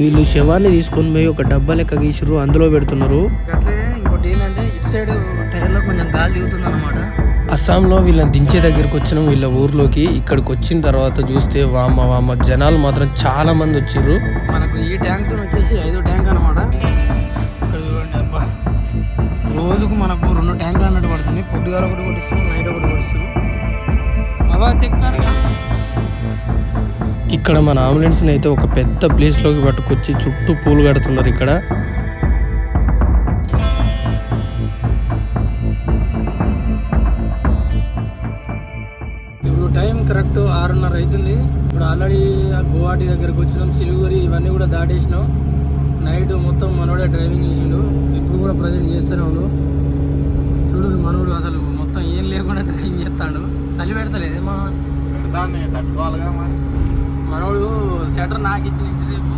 వీళ్ళు శవాన్ని తీసుకొని పోయి ఒక డబ్బా లెక్క గీసిరు అందులో పెడుతున్నారు. అట్లే ఇంకోటి ఏంటంటే ఇటు సైడ్ టైర్లో కొంచెం గాలి దిగుతుంది అనమాట అస్సాంలో వీళ్ళని దించే దగ్గరికి వచ్చినాం వీళ్ళ ఊర్లోకి. ఇక్కడికి వచ్చిన తర్వాత చూస్తే వామ వామ జనాలు మాత్రం చాలా మంది వచ్చిర్రు. మనకు ఈ ట్యాంక్తో వచ్చేసి ఐదో ట్యాంక్ అనమాట రోజుకు మనకు రెండు ట్యాంకులు అన్నట్టు పడుతుంది. పొద్దుగాల ఒకటి కొట్టిస్తున్నాం నైట్ ఒకటి కొట్టిస్తున్నాం బాబా చెప్తాను ఇక్కడ మన అంబులెన్స్ని అయితే ఒక పెద్ద ప్లేస్లోకి పట్టుకొచ్చి చుట్టూ పూలు కడుతున్నారు ఇక్కడ. ఇప్పుడు టైం కరెక్ట్ ఆరున్నర అవుతుంది ఇప్పుడు ఆల్రెడీ గువాహటి దగ్గరకు వచ్చినాం. సిలిగురి ఇవన్నీ కూడా దాటేసినాం. నైట్ మొత్తం మనోడే డ్రైవింగ్ చేసిండు. ఇప్పుడు కూడా ప్రజెంట్ చేస్తూనే ఉండు. చూడు మనోడు అసలు మొత్తం ఏం లేకుండా డ్రైవింగ్ చేస్తాడు. చలి పెడతలేదు మా పెడతాంది తట్టుకోవాలిగా మరి. మనోడు షటర్ నాకు ఇచ్చిన ఇంతసేపు.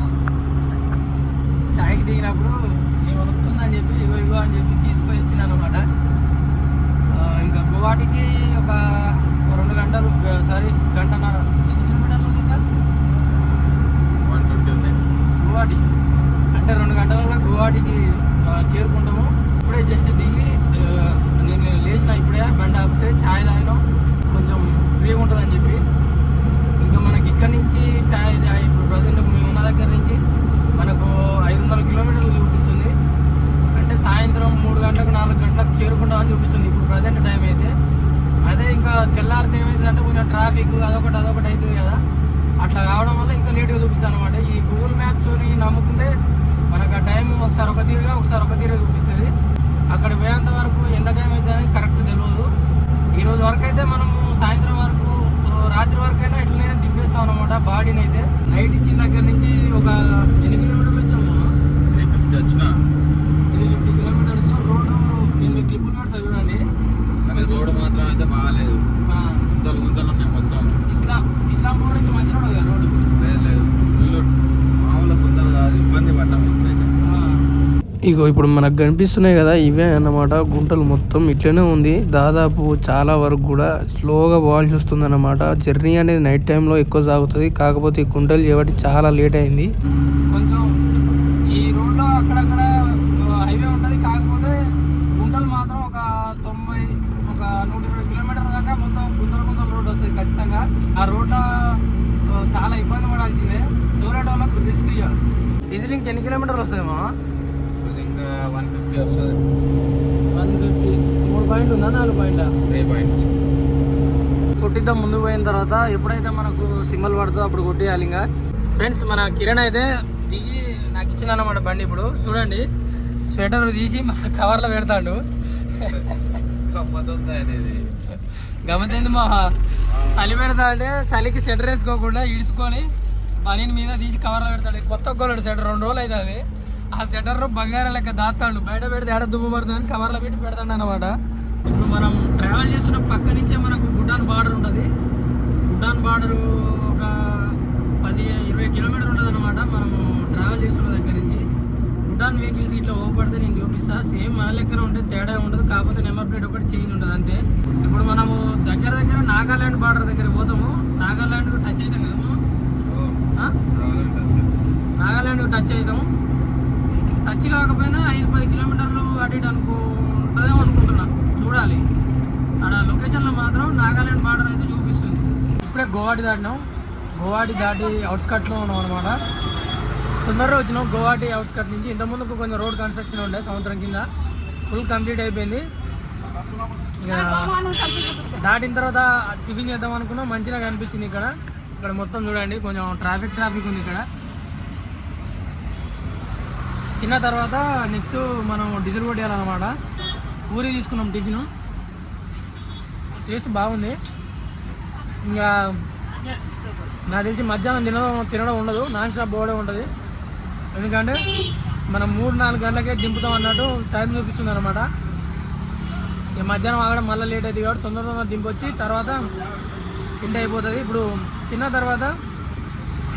చాయ్కి దిగినప్పుడు నేను వస్తుందని చెప్పి ఇగో ఇగో అని చెప్పి తీసుకొని ఇచ్చిన అనమాట ఇంకా గువాహటికి ఒక రెండు గంటలు సారీ గంటన్నర. ఎన్ని కిలోమీటర్లు ఉంది ఇంకా? వన్ ట్వంటీ ఉంది. గువాహటి. అంటే రెండు గంటలలో గువాహటికి ఆ, చేరుకుంటాము. ఇప్పుడే జస్ట్ దిగి నేను లేచిన ఇప్పుడే బండి ఆపితే ఛాయ్ తాగినాం. కొంచెం ఫ్రీగా ఉంటుందని చెప్పి. ఇంకా మనకి ఇక్కడ నుంచి ఇప్పుడు ప్రజెంట్ మేము ఉన్న దగ్గర నుంచి మనకు ఐదు వందల కిలోమీటర్లు చూపిస్తుంది. అంటే సాయంత్రం మూడు గంటలకు నాలుగు గంటలకు చేరుకుంటామని చూపిస్తుంది ఇప్పుడు ప్రజెంట్ టైం అయితే. అదే ఇంకా తెల్లారితే ఏమైందంటే కొంచెం ట్రాఫిక్ అదొకటి అదొకటి అవుతుంది కదా. అట్లా కావడం వల్ల ఇంకా లేట్గా చూపిస్తాను అనమాట ఈ గూగుల్ మ్యాప్స్ని నమ్ముకుంటే మనకు ఆ టైం ఒకసారి ఒక తీరుగా ఒకసారి ఒక తీరుగా చూపిస్తుంది. అక్కడ పోయేంత వరకు ఎంత టైం అయితే అనేది కరెక్ట్ తెలియదు ఈరోజు వరకు అయితే మనము సాయంత్రం వరకు రాత్రి వరకు అయినా ఎట్లనైనా దింపేస్తాం అనమాట బాడీని అయితే నైట్ ఇచ్చిన దగ్గర నుంచి ఒక ఎన్ని కిలోమీటర్లు వచ్చాము? త్రీ ఫిఫ్టీ వచ్చిన. Three fifty kilometres. రోడ్డు నేను మీకు క్లిప్పులు పెడతా చూడండి. రోడ్డు మాత్రం అయితే బాగాలేదు. ఆ, గుంతలు గుంతలు ఉన్నాయి మొత్తం ఇస్లాం ఇస్లాంపూర్ నుంచి మంచి రోడ్ కదా రోడ్డు లేదు లేదు ఫుల్ మామూలు గుంతలు కాదు ఇబ్బంది పడ్డాం ఇస్తే ఆ, ఇగో ఇప్పుడు మనకు కనిపిస్తున్నాయి కదా ఇవే అన్నమాట. గుంటలు మొత్తం ఇట్లనే ఉంది. దాదాపు చాలా వరకు కూడా స్లోగా పోవాల్సి వస్తుంది అన్నమాట జర్నీ అనేది నైట్ టైంలో ఎక్కువ సాగుతుంది. కాకపోతే ఈ గుంటలు చేయబట్టి చాలా లేట్ అయింది. కొంచెం ఈ రోడ్లో అక్కడక్కడ హైవే ఉంటుంది. కాకపోతే గుంటలు మాత్రం ఒక తొంభై ఒక నూట ఇరవై కిలోమీటర్ల దాకా మొత్తం గుంతలు రోడ్ వస్తుంది ఖచ్చితంగా. ఆ రోడ్లో చాలా ఇబ్బంది పడాల్సిందే. దూరేట రిస్క్ ఇవ్వాలి డీజిల్ ఎన్ని కిలోమీటర్లు వస్తుందేమో వన్ ఫిఫ్టీ వస్తుంది. వన్ ఫిఫ్టీ మూడు పాయింట్ ఉందా నాలుగు పాయింటా త్రీ పాయింట్స్ కొట్టిద్దాం ముందు పోయిన తర్వాత ఎప్పుడైతే మనకు సింబల్ పడుతుందో అప్పుడు కొట్టేయాలి ఇంకా. ఫ్రెండ్స్ మన కిరణ్ అయితే దిగి నాకు ఇచ్చిన అన్నమాట బండి ఇప్పుడు. చూడండి. స్వెటర్ తీసి మన కవర్లో పెడతాడు. గమనింది మా చలి పెడతా అంటే చలికి స్వెటర్ వేసుకోకుండా ఇడుచుకొని పనిని మీద తీసి కవర్లో పెడతాడు. కొత్త కొన్నాడు స్వెటర్ రెండు రోజులు అవుతుంది. ఆ స్వెటర్ బంగారం లెక్క దాస్తాడు. బయట పెడితే ఆడ దుమ్ము పడుతుంది కవర్లో పెట్టి పెడతాడు అనమాట ఇప్పుడు మనం ట్రావెల్ చేస్తున్న పక్క నుంచే మనకు భూటాన్ బార్డర్ ఉంటుంది. భూటాన్ బార్డర్ ఒక పది ఇరవై కిలోమీటర్ ఉంటుంది అనమాట మనము ట్రావెల్ చేస్తున్న దగ్గర నుంచి. భూటాన్ వెహికల్స్ ఇట్లా ఓపడితే నేను చూపిస్తా. సేమ్ మన లెక్కన ఉంటుంది తేడా ఉండదు. కాకపోతే నెంబర్ ప్లేట్ ఒకటి చేంజ్ ఉంటుంది అంతే. ఇప్పుడు మనము దగ్గర దగ్గర నాగాలాండ్ బార్డర్ దగ్గర పోతాము. నాగాలాండ్ టచ్ అవుతాం కదా? నాగాలాండ్ టచ్ అవుతాము టచ్ కాకపోయినా ఐదు పది కిలోమీటర్లు అటు ఇటు అనుకుంటుందేమో అనుకుంటున్నా. చూడాలి. అక్కడ లొకేషన్లో మాత్రం నాగాలాండ్ బార్డర్ అయితే చూపిస్తుంది. ఇప్పుడే గోవాటి దాటినాం. గోవాటి దాటి అవుట్స్కట్లో ఉన్నాం అనమాట తొందరగా వచ్చినాం గోవాటి అవుట్స్కట్ నుంచి. ఇంతకుముందుకు కొంచెం రోడ్ కన్స్ట్రక్షన్ ఉండే సంవత్సరం కింద. ఫుల్ కంప్లీట్ అయిపోయింది. ఇక దాటిన తర్వాత టిఫిన్ చేద్దాం అనుకున్నాం. మంచిగా కనిపించింది ఇక్కడ. ఇక్కడ మొత్తం చూడండి. కొంచెం ట్రాఫిక్ ట్రాఫిక్ ఉంది ఇక్కడ. తిన్న తర్వాత నెక్స్ట్ మనం డీజిల్ కొట్టేయాలన్నమాట. పూరి తీసుకున్నాం టిఫిన్. టేస్ట్ బాగుంది. ఇంకా నాకు తెలిసి మధ్యాహ్నం తినడం తినడం ఉండదు. నాన్ స్టాప్ పోవడం ఉంటుంది. ఎందుకంటే మనం మూడు నాలుగు గంటలకే దింపుతాం అన్నట్టు టైం చూపిస్తుంది అనమాట ఇక మధ్యాహ్నం ఆగడం మళ్ళీ లేట్ అవుతుంది కాబట్టి తొందర తొందర దింపొచ్చి తర్వాత తిండి అయిపోతుంది. ఇప్పుడు తిన్న తర్వాత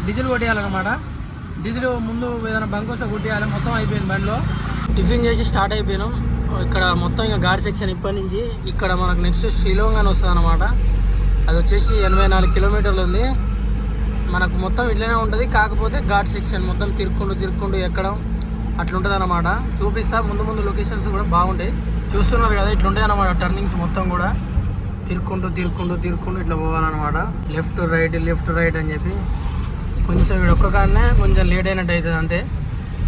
డీజిల్ కొట్టేయాలన్నమాట. డీజిల్ ముందు ఏదైనా బంక్ వస్తే కొట్టేయాలి. మొత్తం అయిపోయింది బండిలో. టిఫిన్ చేసి స్టార్ట్ అయిపోయినాం. ఇక్కడ మొత్తం ఇంకా ఘాట్ సెక్షన్ ఇప్పటి నుంచి ఇక్కడ మనకు నెక్స్ట్ షిలోంగ్ అని వస్తుంది అనమాట అది వచ్చేసి ఎనభై నాలుగు కిలోమీటర్లు ఉంది. మనకు మొత్తం ఇట్లనే ఉంటుంది. కాకపోతే ఘాట్ సెక్షన్ మొత్తం తిరుక్కుంటూ తిరుక్కుంటూ ఎక్కడం అట్లుంటుంది అనమాట చూపిస్తా. ముందు ముందు లొకేషన్స్ కూడా బాగుంటాయి. చూస్తున్నారు కదా ఇట్లుంటాయి అనమాట టర్నింగ్స్ మొత్తం కూడా. తిరుక్కుంటూ తిరుక్కుంటూ తిరుక్కుంటూ ఇట్లా పోవాలన్నమాట. లెఫ్ట్ రైట్ లెఫ్ట్ రైట్ అని చెప్పి కొంచెం ఇక్కడ ఒక్క కొంచెం లేట్ అయినట్టు అవుతుంది అంతే.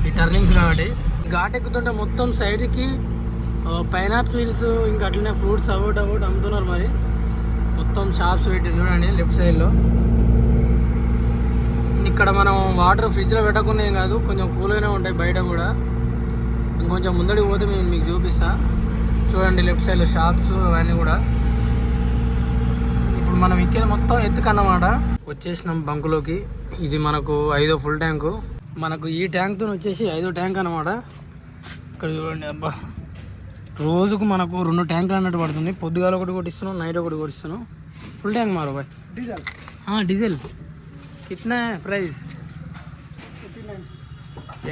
ఈ టర్నింగ్స్ కాబట్టి. ఘాట్ ఎక్కుతుంటే మొత్తం సైడ్కి పైనాపిల్స్ ఇంకా అట్లనే ఫ్రూట్స్ అవుట్ అవుట్ అమ్ముతున్నారు మరి. మొత్తం షాప్స్ పెట్టి చూడండి లెఫ్ట్ సైడ్లో ఇక్కడ మనం వాటర్ ఫ్రిడ్జ్లో పెట్టకుండా ఏం కాదు కొంచెం కూల్గానే ఉంటాయి బయట కూడా. ఇంకొంచెం ముందడికి పోతే మేము మీకు చూపిస్తా. చూడండి లెఫ్ట్ సైడ్లో షాప్స్ అవన్నీ కూడా. ఇప్పుడు మనం ఎక్కేది మొత్తం ఎత్తుకన్నమాట. వచ్చేసినాం బంకులోకి. ఇది మనకు ఐదో ఫుల్ ట్యాంకు. మనకు ఈ ట్యాంక్తో వచ్చేసి ఐదో ట్యాంక్ అనమాట ఇక్కడ చూడండి అబ్బా. రోజుకు మనకు రెండు ట్యాంకులు అన్నట్టు పడుతుంది. పొద్దుగాల ఒకటి కొట్టిస్తున్నాం నైట్ ఒకటి కొట్టిస్తున్నాం. ఫుల్ ట్యాంక్ మారు bye. Diesel diesel. కిట్నా price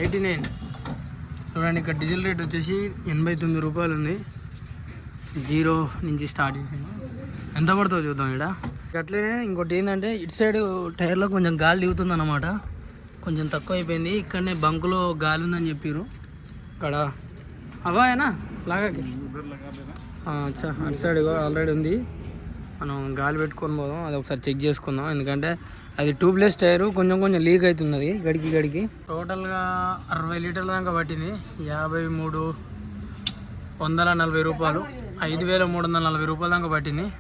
eighty nine. చూడండి ఇక్కడ డీజిల్ రేట్ వచ్చేసి ఎనభై తొమ్మిది రూపాయలు ఉంది. జీరో నుంచి స్టార్ట్ చేసాను ఎంత పడుతుందో చూద్దాం ఇక్కడ అట్లనే ఇంకోటి ఏంటంటే ఇటు సైడ్ టైర్లో కొంచెం గాలి దిగుతుంది అనమాట కొంచెం తక్కువ అయిపోయింది ఇక్కడనే బంకులో గాలి ఉందని చెప్పారు ఇక్కడ అవాయేనా లాగాకి? అచ్చా. అటు సైడ్ ఆల్రెడీ ఉంది. మనం గాలి పెట్టుకొని పోదాం. అది ఒకసారి చెక్ చేసుకుందాం. ఎందుకంటే అది ట్యూబ్లెస్ టైర్. కొంచెం కొంచెం లీక్ అవుతున్నది గడికి గడికి. టోటల్గా అరవై లీటర్ల దాకా పట్టింది. యాభై మూడు వందల నలభై రూపాయలు. ఐదు వేల మూడు వందల నలభై రూపాయల దాకా పట్టింది.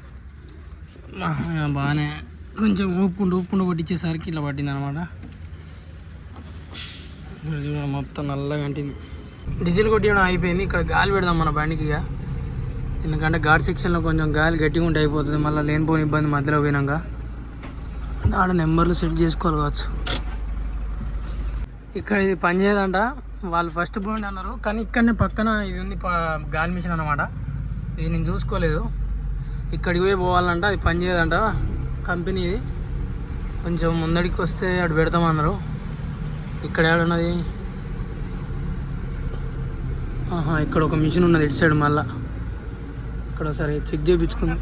బాగానే కొంచెం ఊపుకుంటూ ఊపుకుంటూ పట్టించేసరికి ఇట్లా పట్టింది అనమాట మొత్తం నల్లగా అంటింది. డీజిల్ కొట్టడం అయిపోయింది. ఇక్కడ గాలి పెడదాం మన బండికి ఇక. ఎందుకంటే ఘాట్ సెక్షన్లో కొంచెం గాలి గట్టిగా ఉంటే అయిపోతుంది. మళ్ళీ లేనిపోని ఇబ్బంది మధ్యలో పోయినాక. ఆడ నెంబర్లు సెట్ చేసుకోవాలి కావచ్చు. ఇక్కడ ఇది పని చేయదంట. వాళ్ళు ఫస్ట్ పోయింది అన్నారు కానీ ఇక్కడనే పక్కన ఇది ఉంది ప- గాలి మిషన్ అనమాట ఇది నేను చూసుకోలేదు. ఇక్కడికి పోయి పోవాలంట అది పని చేయదంట కంపెనీ ఇది కొంచెం ముందడికి వస్తే అటు పెడతామన్నారు ఇక్కడ ఏడున్నది ఆహా ఇక్కడ ఒక మిషన్ ఉన్నది ఇటు సైడ్ మళ్ళా ఇక్కడ ఒకసారి చెక్ చేయించుకుందాం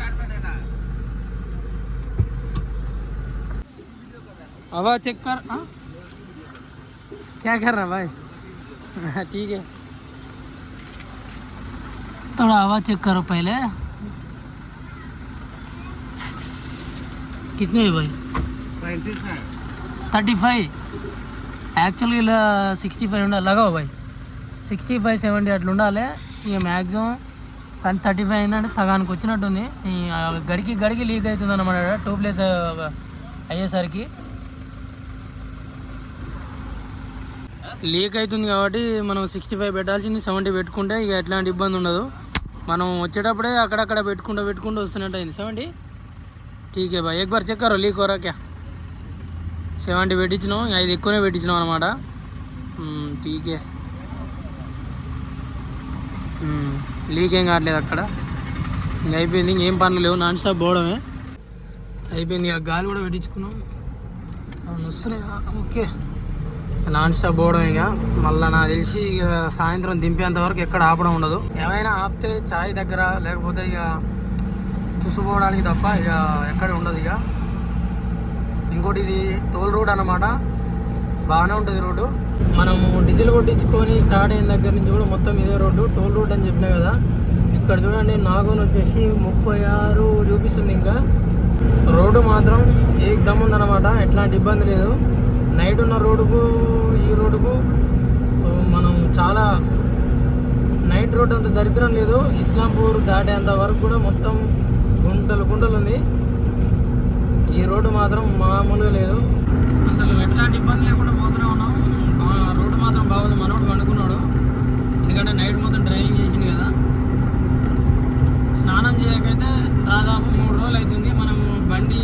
हवा चेक कर हाँ क्या कर रहा भाई हाँ, ठीक है थोड़ा हवा चेक करो पहले कितने है भाई థర్టీ ఫైవ్ యాక్చువల్గా ఇలా సిక్స్టీ ఫైవ్ ఉండాలి లగావు బాయ్ సిక్స్టీ ఫైవ్ సెవెంటీ అట్లా ఉండాలి ఇక మ్యాక్సిమం కానీ థర్టీ ఫైవ్ అయిందంటే సగానికి వచ్చినట్టుంది ఈ ఆ గడికి గడికి లీక్ అవుతుంది అనమాట ట్యూబ్లెస్ అయ్యేసరికి లీక్ అవుతుంది కాబట్టి మనం సిక్స్టీ ఫైవ్ పెట్టాల్సింది సెవెంటీ పెట్టుకుంటే ఇక ఎట్లాంటి ఇబ్బంది ఉండదు మనం వచ్చేటప్పుడే అక్కడక్కడ పెట్టుకుంటూ పెట్టుకుంటూ వస్తున్నట్టు అయింది సెవెంటీ ఠీకే బాయ్ ఎక్ బార్ చెక్ కరో లీక్ हो रहा क्या సెవెంటీ పెట్టించినాం ఇంకా ఐదు ఎక్కువనే పెట్టించినాం అనమాట ఠీకే లీక్ ఏం కావట్లేదు అక్కడ ఇంక అయిపోయింది ఇంకేం పనులు లేవు నాన్ స్టాప్ పోవడమే అయిపోయింది ఇక గాలి కూడా పెట్టించుకున్నాం అవును వస్తున్నాయి ఆ, ఓకే నాన్ స్టాప్ పోవడం ఇక మళ్ళీ నాకు తెలిసి ఇక సాయంత్రం దింపేంత వరకు ఎక్కడ ఆపడం ఉండదు ఏమైనా ఆపితే చాయ్ దగ్గర లేకపోతే ఇక చూసుకోవడానికి తప్ప ఇక ఎక్కడ ఉండదు ఇక. ఇంకోటి ఇది టోల్ రోడ్ అన్నమాట. బాగానే ఉంటుంది రోడ్డు మనము డీజిల్ కొట్టించుకొని స్టార్ట్ అయిన దగ్గర నుంచి కూడా మొత్తం ఇదే రోడ్డు. టోల్ రోడ్ అని చెప్పినా కదా. ఇక్కడ చూడండి నాగోన్ వచ్చేసి ముప్పై ఆరు చూపిస్తుంది ఇంకా. రోడ్డు మాత్రం ఏక్ దమ్ ఉందన్నమాట. ఎట్లాంటి ఇబ్బంది లేదు. నైట్ ఉన్న రోడ్డుకు ఈ రోడ్డుకు మనం చాలా నైట్ రోడ్ అంత దరిద్రం లేదు. ఇస్లాంపూర్ దాటేంత వరకు కూడా మొత్తం గుంటలు గుంటలు ఉంది. ఈ రోడ్డు మాత్రం మామూలుగా లేదు. అసలు ఎట్లాంటి ఇబ్బంది లేకుండా పోతూనే ఉన్నాం. ఆ రోడ్డు మాత్రం బాగుంది. మనోడు పండుకున్నాడు. ఎందుకంటే నైట్ మొత్తం డ్రైవింగ్ చేసింది కదా. స్నానం చేయకైతే దాదాపు మూడు రోజులు అవుతుంది. మనం బండి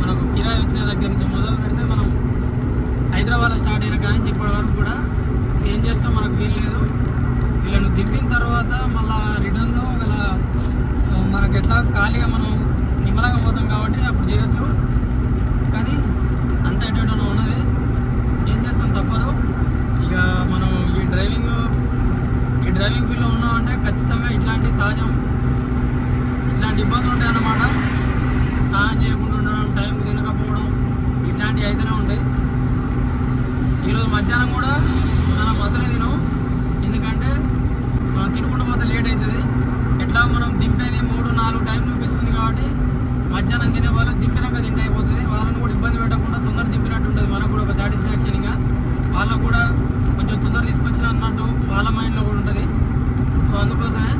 మనకు కిరాయి వచ్చిన దగ్గర నుంచి మొదలు పెడితే మనం హైదరాబాద్లో స్టార్ట్ అయిన కానీ ఇప్పటి వరకు కూడా ఏం చేస్తాం మనకు వీలు లేదు. వీళ్ళను దింపిన తర్వాత మళ్ళీ రిటర్న్లో గల మనకి ఎట్లా ఖాళీగా మనం నిమ్మలంగా పోతాం కాబట్టి అప్పుడు చేయొచ్చు. కానీ అంత ఎటో ఉన్నది. ఏం చేస్తాం తప్పదు. ఇక మనం ఈ డ్రైవింగ్ ఈ డ్రైవింగ్ ఫీల్డ్లో ఉన్నామంటే ఖచ్చితంగా ఇట్లాంటి సహజం ఇట్లాంటి ఇబ్బందులు ఉంటాయన్నమాట. స్నానం చేయకుండా ఉండడం టైంకి తినకపోవడం ఇట్లాంటివి అయితేనే ఉంటాయి. ఈరోజు మధ్యాహ్నం కూడా మనం అసలే తినం ఎందుకంటే మనం తినకుండా పోతే లేట్ అవుతుంది. ఎట్లా మనం దింపేది మూడు నాలుగు టైం చూపిస్తుంది కాబట్టి మధ్యాహ్నం తినే వాళ్ళు దింపినాక అయిపోతుంది. వాళ్ళని కూడా ఇబ్బంది పెట్టకుండా తొందర దింపినట్టు ఉంటుంది. మనకు కూడా ఒక సాటిస్ఫాక్షన్గా వాళ్ళకు కూడా కొంచెం తొందర తీసుకొచ్చిన అన్నట్టు వాళ్ళ మైండ్లో కూడా ఉంటుంది. సో అందుకోసమే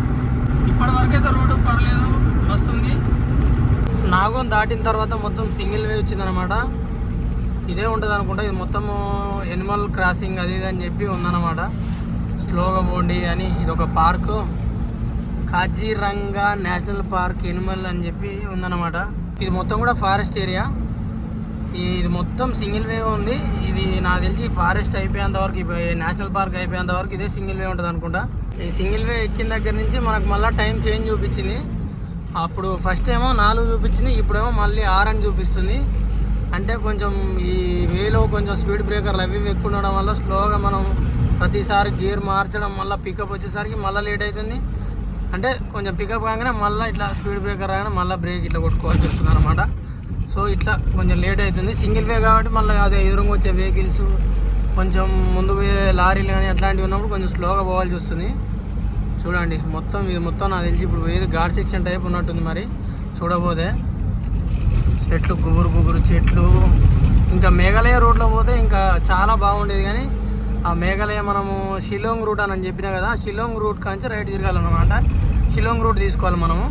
ఇప్పటివరకైతే రోడ్డు పర్లేదు వస్తుంది నాగం దాటిన తర్వాత మొత్తం సింగిల్ వే వచ్చిందనమాట ఇదే ఉంటుంది అనుకుంటా. ఇది మొత్తము ఎనిమల్ క్రాసింగ్ అది ఇది అని చెప్పి ఉందన్నమాట. స్లోగా పోండి అని. ఇది ఒక park. Kaziranga national park animal అని చెప్పి ఉందన్నమాట. ఇది మొత్తం కూడా ఫారెస్ట్ ఏరియా. ఇది మొత్తం సింగిల్ వే ఉంది. ఇది నాకు తెలిసి ఫారెస్ట్ అయిపోయేంత వరకు ఇప్పుడు నేషనల్ పార్క్ అయిపోయేంత వరకు ఇదే సింగిల్ వే ఉంటుంది అనుకుంటా. ఈ సింగిల్ వే ఎక్కిన దగ్గర నుంచి మనకు మళ్ళీ టైం చేంజ్ చూపించింది. అప్పుడు ఫస్ట్ ఏమో నాలుగు చూపించింది ఇప్పుడేమో మళ్ళీ ఆరు అని చూపిస్తుంది. అంటే కొంచెం ఈ వేలో కొంచెం స్పీడ్ బ్రేకర్లు అవి ఎక్కువ ఉండడం వల్ల స్లోగా మనం ప్రతిసారి గేర్ మార్చడం మళ్ళీ పికప్ వచ్చేసరికి మళ్ళీ లేట్ అవుతుంది. అంటే కొంచెం పికప్ కాగానే మళ్ళీ ఇట్లా స్పీడ్ బ్రేకర్ రాగానే మళ్ళీ బ్రేక్ ఇట్లా కొట్టుకోవాల్సి వస్తుంది అనమాట సో ఇట్లా కొంచెం లేట్ అవుతుంది. సింగిల్ వే కాబట్టి మళ్ళీ అదే ఎదురుగా వచ్చే వెహికల్స్ కొంచెం ముందు పోయే లారీలు కానీ అట్లాంటివి ఉన్నప్పుడు కొంచెం స్లోగా పోవాల్సి వస్తుంది. చూడండి మొత్తం ఇది మొత్తం నాకు తెలిసి ఇప్పుడు ఏది ఘాట్ సెక్షన్ టైప్ ఉన్నట్టుంది మరి. చూడబోతే. చెట్లు గుబురు గుబురు చెట్లు. ఇంకా మేఘాలయ రోడ్లో పోతే ఇంకా చాలా బాగుండేది కానీ ఆ మేఘాలయ మనము షిలాంగ్ రూట్ అని చెప్పినా కదా షిలాంగ్ రూట్ కాంచి రైట్ తిరగాలన్నమాట. షిలాంగ్ రూట్ తీసుకోవాలి మనము.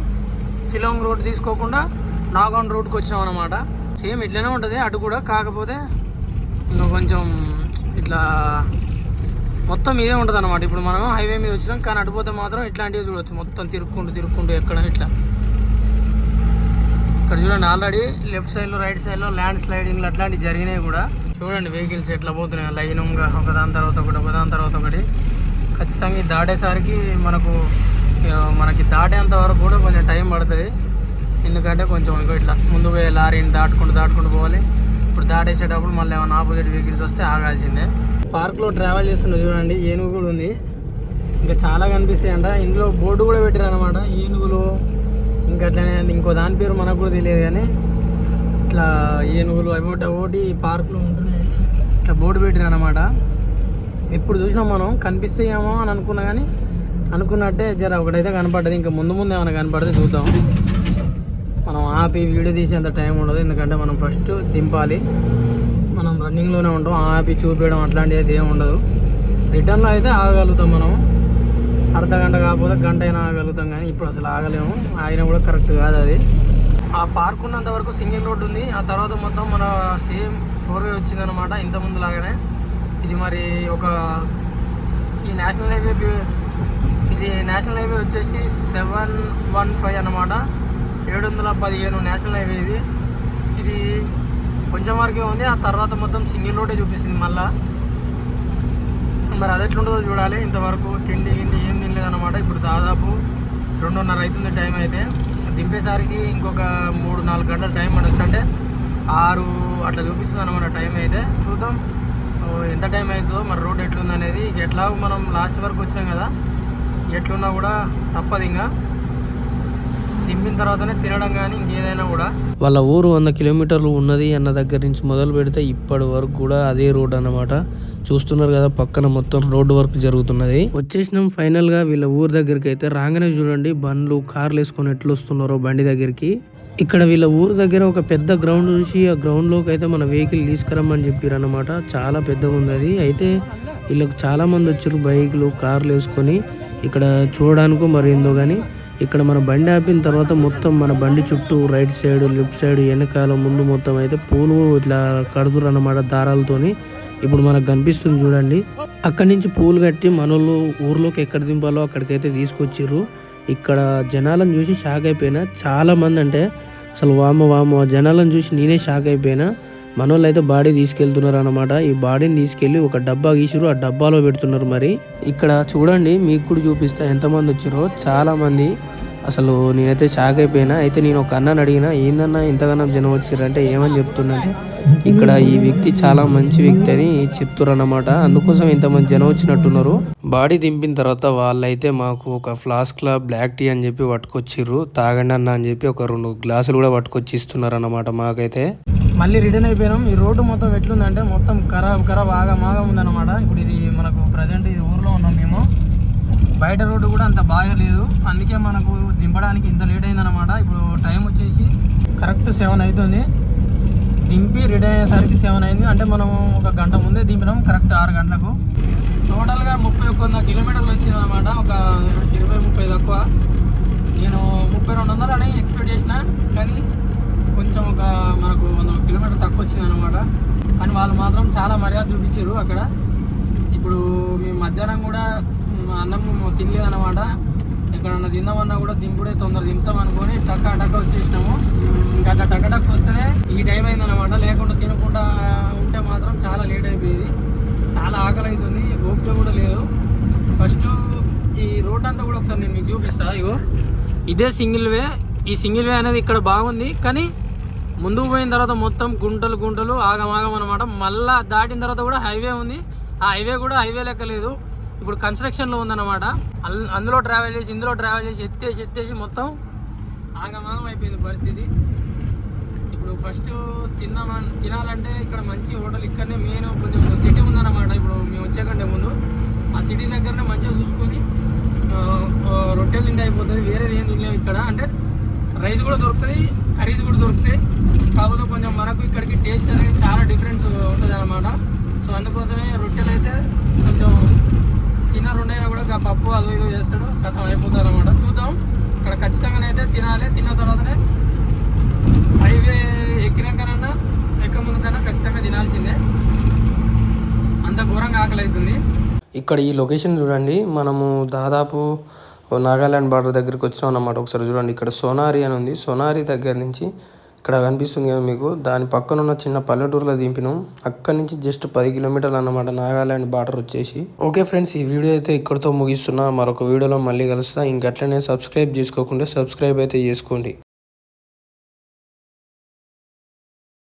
షిలాంగ్ రూట్ తీసుకోకుండా నాగౌన్ రూట్కి వచ్చినాం అనమాట సేమ్ ఇట్లనే ఉంటుంది అటు కూడా. కాకపోతే ఇంకా కొంచెం ఇట్లా మొత్తం ఇదే ఉంటుంది అనమాట ఇప్పుడు మనం హైవే మీద వచ్చినాం కానీ అటుపోతే మాత్రం ఇట్లాంటివి చూడవచ్చు మొత్తం తిరుక్కుంటూ తిరుక్కుంటూ ఎక్కడ ఇట్లా. ఇక్కడ చూడండి ఆల్రెడీ లెఫ్ట్ సైడ్లో రైట్ సైడ్లో ల్యాండ్ స్లైడింగ్లు అట్లాంటివి జరిగినాయి కూడా. చూడండి వెహికల్స్ ఎట్లా పోతున్నాయి లైనంగా ఒకదాని తర్వాత ఒకటి ఒకదాని తర్వాత ఒకటి. ఖచ్చితంగా దాటేసరికి మనకు మనకి దాటేంత వరకు కూడా కొంచెం టైం పడుతుంది. ఎందుకంటే కొంచెం ఇంకో ఇట్లా ముందు పోయే లారీని దాటుకుంటూ దాటుకుంటూ పోవాలి. ఇప్పుడు దాటేసేటప్పుడు మళ్ళీ ఏమైనా ఆపోజిట్ వెహికల్స్ వస్తే ఆగాల్సిందే. పార్క్లో ట్రావెల్ చేస్తున్నా చూడండి ఏనుగు కూడా ఉంది. ఇంకా చాలా కనిపిస్తాయి అంట ఇందులో బోర్డు కూడా పెట్టారు అనమాట ఏనుగులు. ఇంకా అట్లనే ఇంకో దాని పేరు మనకు కూడా తెలియదు కానీ ఇట్లా ఏనుగులు అవి ఒకటి అవి ఒకటి పార్క్లో ఉంటున్నాయి. ఇట్లా బోర్డు పెట్టారు అనమాట ఎప్పుడు చూసినాం మనం కనిపిస్తాయేమో అని అనుకున్నా కానీ అనుకున్నట్టే జర ఒకటైతే కనపడ్డది. ఇంకా ముందు ముందు ఏమైనా కనపడితే చూద్దాం. మనం ఆపి వీడియో తీసేంత టైం ఉండదు. ఎందుకంటే మనం ఫస్ట్ దింపాలి. మనం రన్నింగ్లోనే ఉంటాం. ఆపి చూపించడం అట్లాంటివి అయితే ఏమి ఉండదు. రిటర్న్లో అయితే ఆగగలుగుతాం మనం. అర్ధ గంట కాకపోతే గంట అయినా ఆగలుగుతాం కానీ ఇప్పుడు అసలు ఆగలేము. ఆగినా కూడా కరెక్ట్ కాదు అది. పార్క్ ఉన్నంత వరకు సింగిల్ రోడ్ ఉంది. ఆ తర్వాత మొత్తం మన సేమ్ ఫోర్ వే వచ్చిందనమాట ఇంత ముందు లాగానే. ఇది మరి ఒక ఈ నేషనల్ హైవే ఇది నేషనల్ హైవే వచ్చేసి సెవెన్ వన్ ఫైవ్ అనమాట ఏడు వందల పదిహేను నేషనల్ హైవే ఇది. ఇది కొంచెం వరకే ఉంది. ఆ తర్వాత మొత్తం సింగిల్ రోడే చూపిస్తుంది మళ్ళా. మరి అది ఎట్లుంటుందో చూడాలి. ఇంతవరకు తిండి గిండి ఏం తినలేదన్నమాట. ఇప్పుడు దాదాపు రెండున్నర అవుతుంది టైం అయితే. దింపేసరికి ఇంకొక మూడు నాలుగు గంటల టైం పడవచ్చు అంటే ఆరు అట్లా చూపిస్తుంది అనమాట టైం అయితే. చూద్దాం. ఎంత టైం అవుతుందో మరి రోడ్ ఎట్లుంది అనేది ఎట్లా మనం లాస్ట్ వరకు వచ్చినాం కదా. ఎట్లున్నా కూడా తప్పదు ఇంకా. దింపిన తర్వాతనే తినడం కానీ ఇంకేదైనా కూడా. వాళ్ళ ఊరు వంద కిలోమీటర్లు ఉన్నది అన్న దగ్గర నుంచి మొదలు పెడితే ఇప్పటి వరకు కూడా అదే రోడ్ అన్నమాట. చూస్తున్నారు కదా పక్కన మొత్తం రోడ్డు వర్క్ జరుగుతున్నది. వచ్చేసినాం ఫైనల్గా వీళ్ళ ఊరు దగ్గరికి అయితే రాగానే చూడండి బండ్లు కార్లు వేసుకొని ఎట్లా వస్తున్నారో బండి దగ్గరికి. ఇక్కడ వీళ్ళ ఊరు దగ్గర ఒక పెద్ద గ్రౌండ్ చూసి ఆ గ్రౌండ్లోకి అయితే మన వెహికల్ తీసుకురమ్మని చెప్పారు అనమాట చాలా పెద్దగా ఉంది అది అయితే వీళ్ళకి చాలా మంది వచ్చారు బైక్లు కార్లు వేసుకొని. ఇక్కడ చూడడానికి మరి ఏందో కానీ ఇక్కడ మన బండి ఆపిన తర్వాత మొత్తం మన బండి చుట్టూ రైట్ సైడ్ లెఫ్ట్ సైడ్ వెనకాల ముందు మొత్తం అయితే పూలు ఇట్లా కడుతురు అన్నమాట దారాలతోని. ఇప్పుడు మనకు కనిపిస్తుంది చూడండి. అక్కడి నుంచి పూలు కట్టి మనోళ్ళు ఊర్లోకి ఎక్కడ దింపాలో అక్కడికైతే తీసుకొచ్చిర్రు. ఇక్కడ జనాలను చూసి షాక్ అయిపోయినా. చాలా మంది అంటే అసలు వామ వామ జనాలను చూసి నేనే షాక్ అయిపోయినా. మనోళ్ళు అయితే బాడీ తీసుకెళ్తున్నారు అనమాట ఈ బాడీని తీసుకెళ్ళి ఒక డబ్బా గీసిరు ఆ డబ్బాలో పెడుతున్నారు మరి. ఇక్కడ చూడండి మీకు కూడా చూపిస్తా ఎంతమంది వచ్చారో చాలా మంది అసలు నేనైతే షాక్ అయిపోయినా. అయితే నేను ఒక అన్నని అడిగిన ఏందన్నా ఇంతగానో జనం వచ్చారంటే ఏమని చెప్తుండంటే ఇక్కడ ఈ వ్యక్తి చాలా మంచి వ్యక్తి అని చెప్తున్నారు అందుకోసం ఇంతమంది జనం వచ్చినట్టున్నారు. బాడీ దింపిన తర్వాత వాళ్ళైతే మాకు ఒక ఫ్లాస్క్ లా బ్లాక్ టీ అని చెప్పి పట్టుకొచ్చిర్రు. తాగండి అన్న అని చెప్పి ఒక రెండు గ్లాసులు కూడా పట్టుకొచ్చి ఇస్తున్నారు అన్నమాట మాకైతే. మళ్ళీ రిటర్న్ అయిపోయినాం. ఈ రోడ్డు మొత్తం ఎట్లుందంటే మొత్తం ఖరాబ్ ఖరాబ్ ఆగా మాగా ఉందన్నమాట. ఇప్పుడు ఇది మనకు ప్రజెంట్ ఇది ఊర్లో ఉన్నాం మేము. బయట రోడ్డు కూడా అంత బాగలేదు. అందుకే మనకు దింపడానికి ఇంత లేట్ అయిందన్నమాట. ఇప్పుడు టైం వచ్చేసి కరెక్ట్ సెవెన్ అవుతుంది దింపి రిటర్న్ అయ్యేసరికి సెవెన్ అయింది. అంటే మనం ఒక గంట ముందే దింపినాం కరెక్ట్ ఆరు గంటలకు. టోటల్గా ముప్పై ఒక్క కిలోమీటర్లు వచ్చింది అనమాట ఒక ఇరవై ముప్పై తక్కువ. నేను ముప్పై రెండు వందలు అని ఎక్స్పెక్ట్ చేసిన కానీ కొంచెం ఒక మనకు వంద కిలోమీటర్ తక్కువ వచ్చింది అనమాట కానీ వాళ్ళు మాత్రం చాలా మర్యాద చూపించారు అక్కడ. ఇప్పుడు మేము మధ్యాహ్నం కూడా అన్నం తినలేదన్నమాట. ఎక్కడన్నా తిందామన్నా కూడా దింపుడే తొందర దింపుతాం అనుకొని టక్క టక్క వచ్చేసినాము. ఇంకా అక్కడ టక్క టక్క వస్తేనే ఈ టైం అయిందనమాట లేకుండా తినకుండా ఉంటే మాత్రం చాలా లేట్ అయిపోయేది. చాలా ఆకలి అవుతుంది ఓపిక కూడా లేదు. ఫస్ట్ ఈ రోడ్ అంతా కూడా ఒకసారి నేను మీకు చూపిస్తా. ఇగో ఇదే సింగిల్ వే. ఈ సింగిల్ వే అనేది ఇక్కడ బాగుంది. కానీ ముందుకు పోయిన తర్వాత మొత్తం గుంటలు గుంటలు ఆగమాగం అనమాట మళ్ళా దాటిన తర్వాత కూడా హైవే ఉంది. ఆ హైవే కూడా హైవే లెక్క లేదు. ఇప్పుడు కన్స్ట్రక్షన్లో ఉందన్నమాట. అందులో ట్రావెల్ చేసి ఇందులో ట్రావెల్ చేసి ఎత్తేసి ఎత్తేసి మొత్తం ఆగమాగం అయిపోయింది పరిస్థితి. ఇప్పుడు ఫస్ట్ తిన్నామని తినాలంటే ఇక్కడ మంచి హోటల్ ఇక్కడనే మెయిన్ కొంచెం సిటీ ఉందన్నమాట. ఇప్పుడు మేము వచ్చేకంటే ముందు. ఆ సిటీ దగ్గరనే మంచిగా చూసుకొని రొట్టెలు తింటే అయిపోతుంది. వేరేది ఏం తినలేము ఇక్కడ. అంటే రైస్ కూడా దొరుకుతుంది. కర్రీస్ కూడా దొరుకుతాయి కాకపోతే కొంచెం మనకు ఇక్కడికి టేస్ట్ అనేది చాలా డిఫరెన్స్ ఉంటుంది అనమాట సో అందుకోసమే రొట్టెలు అయితే కొంచెం తిన్న రెండైనా కూడా పప్పు అదో ఇదో చేస్తాడు కథం అయిపోతుంది అనమాట చూద్దాం. ఇక్కడ ఖచ్చితంగానైతే తినాలి. తిన్న తర్వాతనే హైవే ఎక్కినాకనన్నా ఎక్క ముందుకన్నా ఖచ్చితంగా తినాల్సిందే. అంత ఘోరంగా ఆకలి అవుతుంది ఇక్కడ ఈ లొకేషన్ చూడండి. మనము దాదాపు నాగాల్యాండ్ బార్డర్ దగ్గరికి వచ్చినాం అన్నమాట ఒకసారి చూడండి ఇక్కడ సోనారి అని ఉంది. సోనారి దగ్గర నుంచి ఇక్కడ కనిపిస్తుంది కదా మీకు. దాని పక్కన ఉన్న చిన్న పల్లెటూరులో దింపినాం. అక్కడి నుంచి జస్ట్ పది కిలోమీటర్లు అన్నమాట నాగాల్యాండ్ బార్డర్ వచ్చేసి. ఓకే ఫ్రెండ్స్ ఈ వీడియో అయితే ఇక్కడితో ముగిస్తున్నా. మరొక వీడియోలో మళ్ళీ కలుస్తా. ఇంకట్లనే సబ్స్క్రైబ్ చేసుకోకుండా సబ్స్క్రైబ్ అయితే చేసుకోండి.